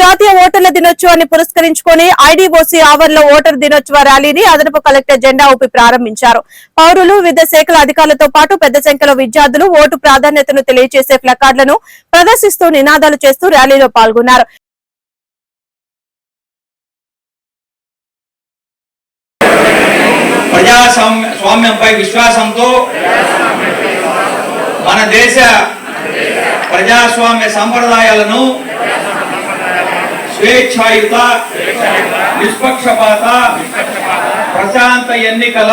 జాతీయ ఓటర్ల దినోత్సవాన్ని పురస్కరించుకొని ఐడీఓసీ ఆవరణలో ఓటర్ దినోత్సవ ర్యాలీని అదనపు కలెక్టర్ జెండా ఊపి ప్రారంభించారు. పౌరులు వివిధ శాఖల అధికారులతో పాటు పెద్ద సంఖ్యలో విద్యార్థులు ఓటు ప్రాధాన్యతను తెలియజేసే ప్లకార్డులను ప్రదర్శిస్తూ నినాదాలు చేస్తూ ర్యాలీలో పాల్గొన్నారు. ప్రజాస్వామ్య స్వామ్యంపై విశ్వాసంతో మన దేశ ప్రజాస్వామ్య సంప్రదాయాలను స్వేచ్ఛాయుత నిష్పక్షపాత ప్రశాంత ఎన్నికల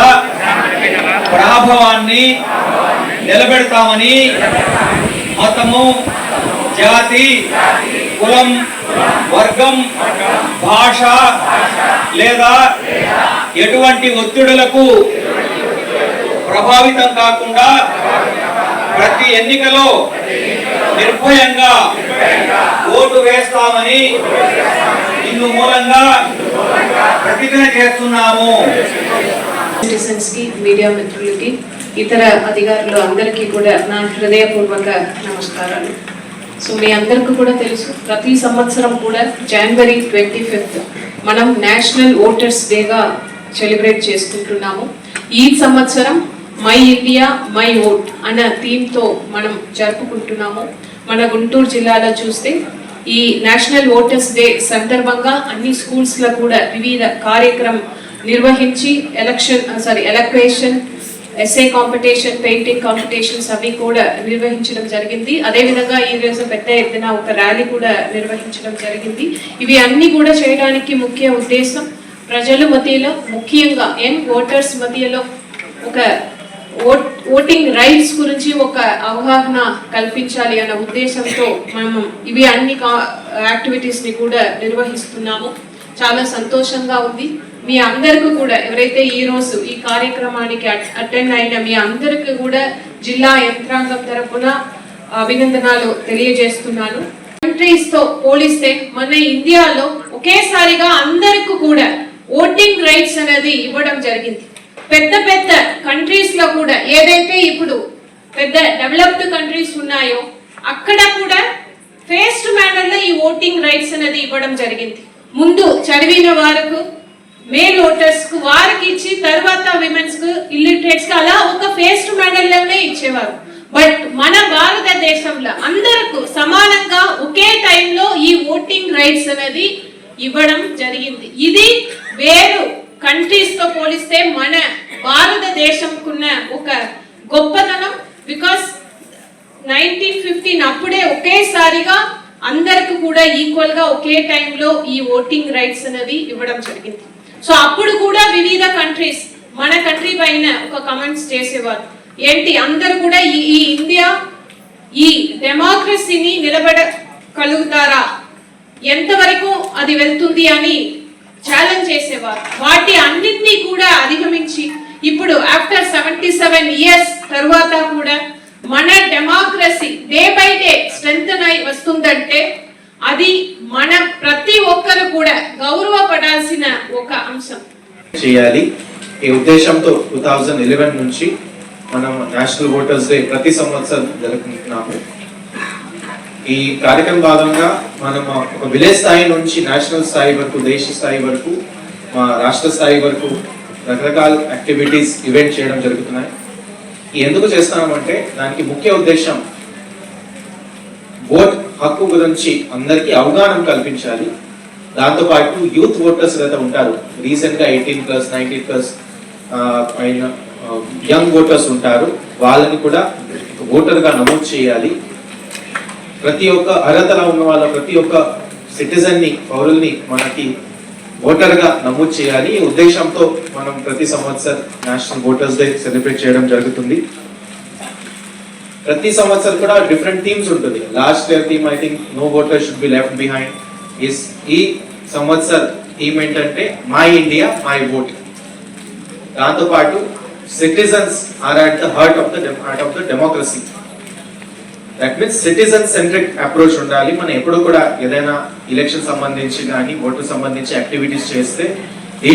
ప్రాభవాన్ని నిలబెడతామని మతము జాతి కులం వర్గం భాష లేదా ఎటువంటి ఒత్తిడులకు ప్రభావితం కాకుండా ప్రతి ఎన్నికలో నిర్భయంగా ఓటు వేస్తామని ఇందు మూలంగా ప్రతిజ్ఞ చేస్తున్నాము. సిటిజన్స్కి మీడియా మిత్రులకి ఇతర అధికారులు అందరికీ కూడా నా హృదయపూర్వక నమస్కారాలు. సో మీ అందరికీ కూడా తెలుసు ప్రతి సంవత్సరం కూడా జనవరి ట్వంటీ ఫిఫ్త్ మనం నేషనల్ ఓటర్స్ డేగా సెలబ్రేట్ చేసుకుంటున్నాము. ఈ సంవత్సరం మై ఇండియా మై ఓట్ అన్న థీమ్తో మనం జరుపుకుంటున్నాము. మన గుంటూరు జిల్లాలో చూస్తే ఈ నేషనల్ ఓటర్స్ డే సందర్భంగా అన్ని స్కూల్స్లో కూడా వివిధ కార్యక్రమం నిర్వహించి election sorry elocution essay competition painting competitions అవి కూడా నిర్వహించడం జరిగింది. అదేవిధంగా ఈ రోజు పెద్ద ఎత్తున ఒక ర్యాలీ కూడా నిర్వహించడం జరిగింది. ఇవి అన్నీ కూడా చేయడానికి ముఖ్య ఉద్దేశం ప్రజల మధ్యలో ముఖ్యంగా యంగ్ ఓటర్స్ మధ్యలో ఒక ఓటింగ్ రైట్స్ గురించి ఒక అవగాహన కల్పించాలి అన్న ఉద్దేశంతో మనం ఇవి అన్ని యాక్టివిటీస్ని కూడా నిర్వహిస్తున్నాము. చాలా సంతోషంగా ఉంది. మీ అందరికీ కూడా ఎవరైతే ఈ రోజు ఈ కార్యక్రమానికి అటెండ్ అయిన మీ అందరికీ కూడా జిల్లా యంత్రాంగం తరఫున అభినందనాలు తెలియజేస్తున్నాను. కంట్రీస్తో పోలిస్తే మన ఇండియాలో ఒకేసారిగా అందరికీ కూడా ఓటింగ్ రైట్స్ అనేది ఇవ్వడం జరిగింది. పెద్ద పెద్ద కంట్రీస్లో కూడా ఏదైతే ఇప్పుడు పెద్ద డెవలప్డ్ కంట్రీస్ ఉన్నాయో అక్కడ కూడా ఫేస్డ్ మేనర్లో ఈ ఓటింగ్ రైట్స్ అనేది ఇవ్వడం జరిగింది. ముందు చదివిన వారికి మేల్ ఓటర్స్కు వారికి ఇచ్చి తర్వాత విమెన్స్కు ఇల్లిటరేట్స్ అలా ఒక ఫేస్డ్ మేనర్లోనే ఇచ్చేవారు. బట్ మన భారతదేశంలో అందరకు సమానంగా ఒకే టైంలో ఈ ఓటింగ్ రైట్స్ అనేది ఇవ్వడం జరిగింది. ఇది వేరు కంట్రీస్తో పోలిస్తే మన భారతదేశంకున్న ఒక గొప్పతనం బికాస్ నైన్టీన్ ఫిఫ్టీన్ అప్పుడే ఒకేసారిగా అందరికి కూడా ఈక్వల్గా ఒకే టైంలో ఈ ఓటింగ్ రైట్స్ అనేది ఇవ్వడం జరిగింది. సో అప్పుడు కూడా వివిధ కంట్రీస్ మన కంట్రీ పైన ఒక కమెంట్స్ చేసేవారు. ఏంటి? అందరు కూడా ఈ ఈ ఇండియా ఈ డెమోక్రసీని నిలబడగలుగుతారా? ఎంతవరకు అది వెళ్తుంది అని ఛాలెంజ్ చేసేవారు. వాటి అన్నిటినీ కూడా అధిగమించి ఇప్పుడు ఆఫ్టర్ సెవెంటీ సెవెన్ ఇయర్స్ తరువాత కూడా మన డెమోక్రసీ డే బై డే స్ట్రెంగ్ అయి వస్తుందంటే అది మన ప్రతి ఒక్కరు కూడా గౌరవపడాల్సిన ఒక అంశం. చేయాలి. ఈ ఉద్దేశంతో టూ థౌజండ్ ఎలెవెన్ నుంచి మనం నేషనల్ ఓటర్స్ డే ప్రతి సంవత్సరం జరుపుకుంటున్నాము. ఈ కార్యక్రమం భాగంగా మనం ఒక విలేజ్ స్థాయి నుంచి నేషనల్ స్థాయి వరకు దేశ స్థాయి వరకు మా రాష్ట్ర స్థాయి వరకు రకరకాల యాక్టివిటీస్ ఈవెంట్ చేయడం జరుగుతున్నాయి. ఎందుకు చేస్తున్నామంటే దానికి ముఖ్య ఉద్దేశం ఓట్ హక్కు గురించి అందరికీ అవగాహన కల్పించాలి. దాంతోపాటు యూత్ ఓటర్స్ అయితే ఉంటారు రీసెంట్గా ఎయిటీన్ ప్లస్ నైన్టీన్ ప్లస్ పైన యంగ్ ఓటర్స్ ఉంటారు. వాళ్ళని కూడా ఓటర్గా నమోదు చేయాలి. ప్రతి ఒక్క అర్హతలో ఉన్న వాళ్ళ ప్రతి ఒక్క సిటిజన్ని పౌరుల్ని మనకి ఓటర్గా నమోదు చేయాలి. ఈ ఉద్దేశంతో మనం ప్రతి సంవత్సరం నేషనల్ ఓటర్స్ డే సెలబ్రేట్ చేయడం జరుగుతుంది. ప్రతి సంవత్సరం కూడా డిఫరెంట్ థీమ్స్ ఉంటుంది. Last year theme I think no voter should be left behind. Is ఈ సంవత్సర థీమ్ ఏంటంటే మై ఇండియా మై ఓట్. దాంతోపాటు citizens are at the heart of the heart of the democracy. That means citizen centric approach ఉండాలి. మనం ఎప్పుడు కూడా ఏదైనా election సంబంధించి కానీ ఓటు సంబంధించి యాక్టివిటీస్ చేస్తే